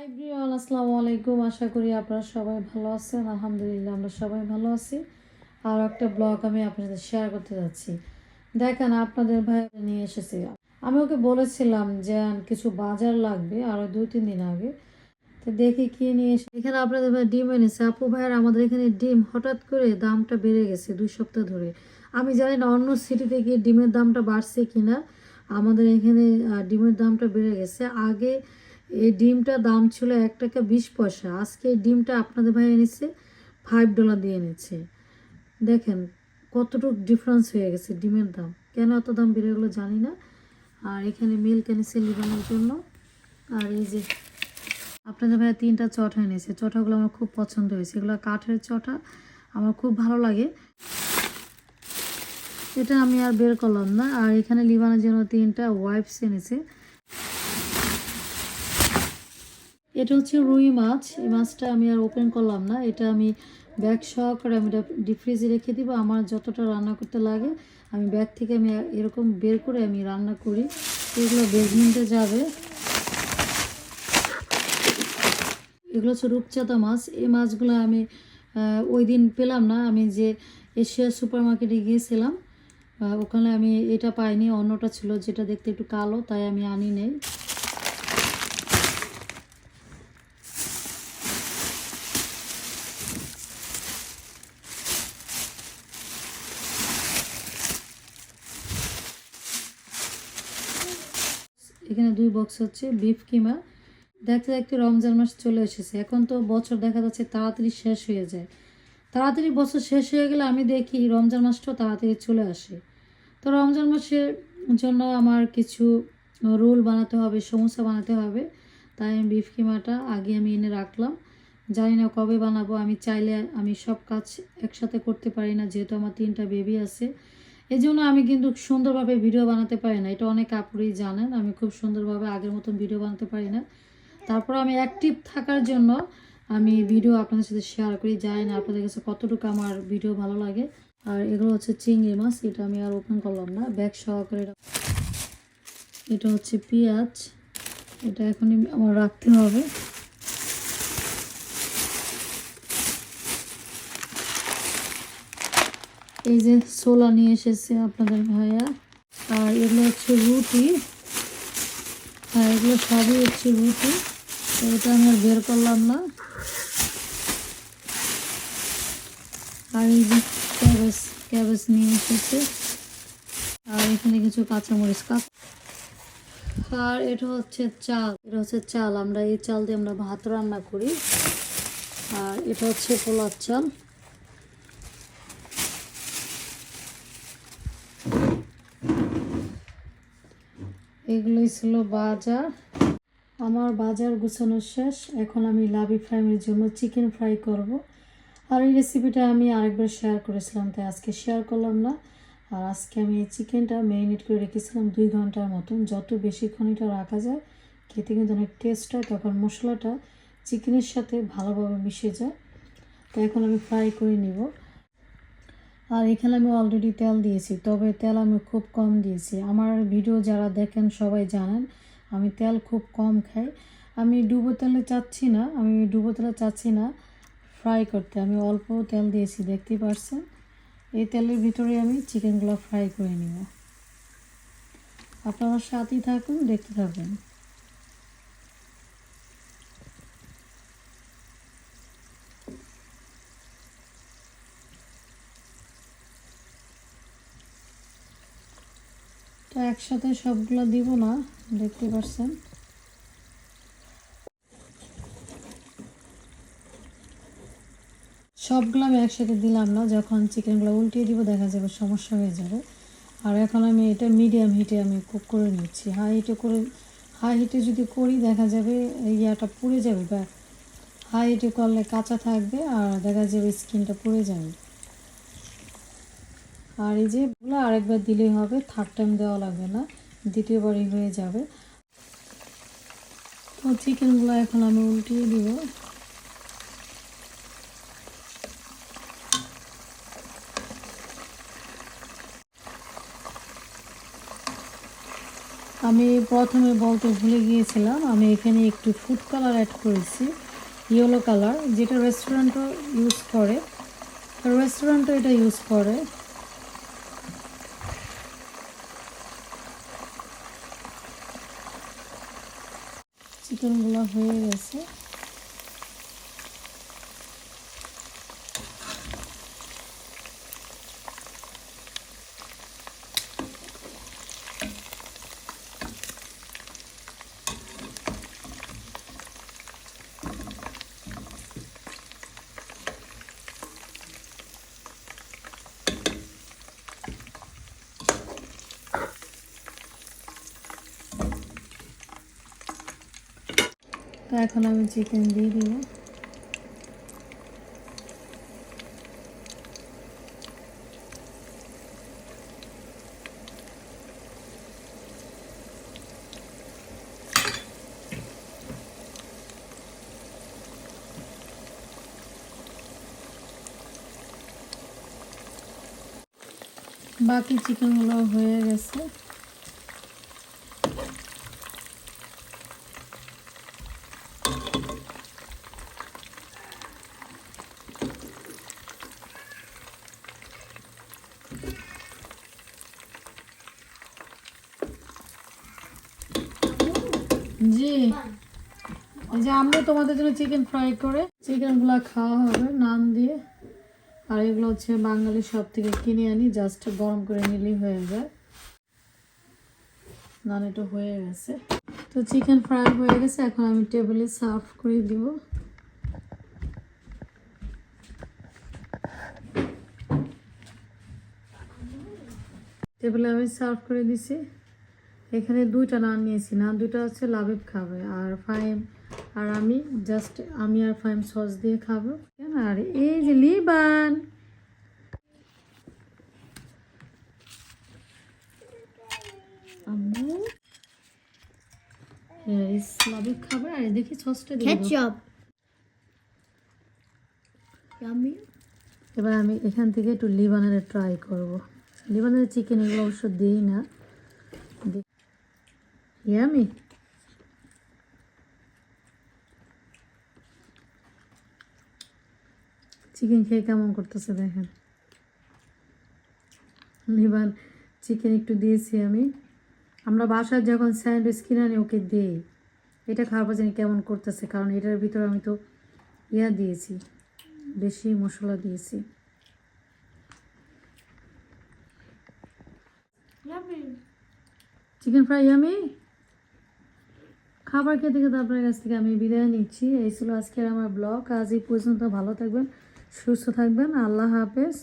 High Brian আসসালামু আলাইকুম। আশা করি আপনারা সবাই ভালো আছেন। আলহামদুলিল্লাহ, আমরা সবাই ভালো আছি। আর একটা ব্লগ আমি আপনাদের শেয়ার করতে যাচ্ছি। দেখেন, আপনাদের ভাই নিয়ে এসেছি। আমি ওকে বলেছিলাম যে কিছু বাজার লাগবে আরও দুই, তিন দিন আগে। তো দেখি কি নিয়ে এসে এখানে আপনাদের ভাই ডিম এনেছে। আপু ভাইয়ের, আমাদের এখানে ডিম হঠাৎ করে দামটা বেড়ে গেছে দুই সপ্তাহ ধরে। আমি জানি না অন্য সিটিতে গিয়ে ডিমের দামটা বাড়ছে কিনা। আমাদের এখানে ডিমের দামটা বেড়ে গেছে। আগে এই ডিমটা দাম ছিল এক টাকা বিশ পয়সা। আজকে এই ডিমটা আপনাদের ভাই এনেছে ফাইভ ডলার দিয়ে এনেছে। দেখেন কতটুকু ডিফারেন্স হয়ে গেছে ডিমের দাম। কেন এত দাম বেড়ে গেলো জানি না। আর এখানে মিল্ক এনেছে লিবানোর জন্য। আর এই যে আপনাদের ভাই তিনটা চটা এনেছে। চটাগুলো আমার খুব পছন্দ হয়েছে। এগুলো কাঠের চটা, আমার খুব ভালো লাগে। এটা আমি আর বের করলাম না। আর এখানে লিবানোর জন্য তিনটা ওয়াইপস এনেছে। এটা হচ্ছে রুই মাছ। এই মাছটা আমি আর ওপেন করলাম না। এটা আমি ব্যাগ সহকারে আমি এটা ডিপ ফ্রিজে রেখে দিব। আমার যতটা রান্না করতে লাগে, আমি ব্যাগ থেকে আমি এরকম বের করে আমি রান্না করি। এগুলো বেজমেন্টে যাবে। এগুলো হচ্ছে রূপচাঁদা মাছ। এই মাছগুলো আমি ওই দিন পেলাম না। আমি যে এশিয়া সুপার মার্কেটে গিয়েছিলাম ওখানে আমি এটা পাইনি। অন্যটা ছিল যেটা দেখতে একটু কালো, তাই আমি আনি নেই। এখানে দুই বক্স হচ্ছে বিফ কিমা। দেখতে দেখতে রমজান মাস চলে এসেছে। এখন তো বছর দেখা যাচ্ছে তাড়াতাড়ি শেষ হয়ে যায়। তাড়াতাড়ি বছর শেষ হয়ে গেলে আমি দেখি রমজান মাসটাও তাড়াতাড়ি চলে আসে। তো রমজান মাসের জন্য আমার কিছু রোল বানাতে হবে, সমোসা বানাতে হবে। তাই আমি বিফ কিমাটা আগে আমি এনে রাখলাম। জানি না কবে বানাবো, আমি চাইলে আমি সব কাজ একসাথে করতে পারি না, যেহেতু আমার তিনটা বেবি আছে। এই জন্য আমি কিন্তু সুন্দরভাবে ভিডিও বানাতে পারি না। এটা অনেক আপুরেই জানেন, আমি খুব সুন্দরভাবে আগের মতন ভিডিও বানাতে পারি না। তারপর আমি অ্যাক্টিভ থাকার জন্য আমি ভিডিও আপনাদের সাথে শেয়ার করি। যাই না আপনাদের কাছে কতটুকু আমার ভিডিও ভালো লাগে। আর এগুলো হচ্ছে চিংড়ি মাছ, এটা আমি আর ওপেন করলাম না। ব্যাগ সহকারে এটা- এটা হচ্ছে পেঁয়াজ। এটা এখনই আমার রাখতে হবে। এই যে ছোলা নিয়ে এসেছে আপনাদের ভাইয়া। আর এগুলো হচ্ছে রুটি। আর এগুলো সবই হচ্ছে রুটি। এটা আমি আর বের করলাম না। আর এই যে ক্যাবেজ ক্যাবেজ নিয়ে এসেছে। আর এখানে কিছু কাঁচামরিচ কাপ। আর এটা হচ্ছে চাল। এটা হচ্ছে চাল। আমরা এই চাল দিয়ে আমরা ভাত রান্না করি। আর এটা হচ্ছে পোলার চাল। এগুলোই ছিল বাজার। আমার বাজার গুছানো শেষ। এখন আমি লাভি ফ্রাইমের জন্য চিকেন ফ্রাই করব। আর এই রেসিপিটা আমি আরেকবার শেয়ার করেছিলাম, তাই আজকে শেয়ার করলাম না। আর আজকে আমি এই চিকেনটা ম্যারিনেট করে রেখেছিলাম দুই ঘণ্টার মতন। যত বেশিক্ষণ এটা রাখা যায়, খেতে কিন্তু অনেক টেস্ট হয়, তখন মশলাটা চিকেনের সাথে ভালোভাবে মিশে যায়। তো এখন আমি ফ্রাই করে নিব। আর এখানে আমি অলরেডি তেল দিয়েছি, তবে তেল আমি খুব কম দিয়েছি। আমার ভিডিও যারা দেখেন সবাই জানেন, আমি তেল খুব কম খাই। আমি ডুবো তেলে চাচ্ছি না, আমি ডুবো তেলে চাচ্ছি না ফ্রাই করতে। আমি অল্প তেল দিয়েছি দেখতেই পারছেন? এই তেলের ভিতরে আমি চিকেনগুলো ফ্রাই করে নিব। আপনারা সাথেই থাকুন, দেখতে থাকুন। একসাথে সবগুলো দিব না, দেখতে পাচ্ছেন সবগুলো আমি একসাথে দিলাম না, যখন চিকেনগুলো উল্টিয়ে দিব দেখা যাবে সমস্যা হয়ে যাবে। আর এখন আমি এটা মিডিয়াম হিটে আমি কুক করে নিচ্ছি। হাই হিটে করে, হাই হিটে যদি করি দেখা যাবে ইয়াটা পুড়ে যাবে বা হাই হিটে করলে কাঁচা থাকবে আর দেখা যাবে স্কিনটা পুড়ে যাবে। আর এই যে এগুলো আরেকবার দিলেই হবে থার্ড টাইম দেওয়া লাগবে না, দ্বিতীয়বারই হয়ে যাবে। তো চিকেনগুলো এখন আমি উল্টিয়ে দিব। আমি প্রথমে বলতে ভুলে গিয়েছিলাম, আমি এখানে একটু ফুড কালার অ্যাড করেছি ইয়েলো কালার যেটা রেস্টুরেন্টও ইউজ করে। রেস্টুরেন্টও এটা ইউজ করে। চিকেনগুলো হয়ে গেছে। তো এখন আমি চিকেন দিয়ে দিব। বাকি চিকেনগুলো হয়ে গেছে। জি। এই যে আমরা তোমাদের জন্য চিকেন ফ্রাই করে চিকেনগুলো খাওয়া হবে নান দিয়ে। আর এগুলো হচ্ছে বাঙালি সব থেকে কিনে আনি জাস্ট গরম করে নিলেই হয়ে যায়। নান এটা হয়ে গেছে। তো চিকেন ফ্রাই হয়ে গেছে, এখন আমি টেবিলে সার্ভ করে দিব। টেবিলে আমি সার্ভ করে দিছি। এখানে দুইটা নান নিয়েছি। নান দুইটা হচ্ছে লাবিব খাবে আর ফাইম। আর আমি জাস্ট আমি আর ফাইম সস দিয়ে খাব। কেন? আর এই যে লিবান! আম্মু? এই লাবিব খাবে আর দেখি সসটা দিয়ে. এবার আমি এখান থেকে একটু লিবানের ট্রাই করব। লিবানের চিকেন এগুলো অবশ্য দিই না। ইয়ামি চিকেন খেয়ে কেমন করতেছে দেখেন। লিবান চিকেন একটু দিয়েছি আমি। আমরা বাসায় যখন স্যান্ডউইচ কিনে আনি ওকে দিই। এটা খাওয়ার জানি কেমন করতেছে কারণ এটার ভিতরে আমি তো ইয়া দিয়েছি বেশি মশলা দিয়েছি। Yummy. চিকেন ফ্রাই আমি খাবার খেতে খেতে আপনার কাছ থেকে আমি বিদায় নিচ্ছি। এই ছিল আজকের আমার ব্লগ। আজ এই পর্যন্ত ভালো থাকবেন, সুস্থ থাকবেন। আল্লাহ হাফেজ।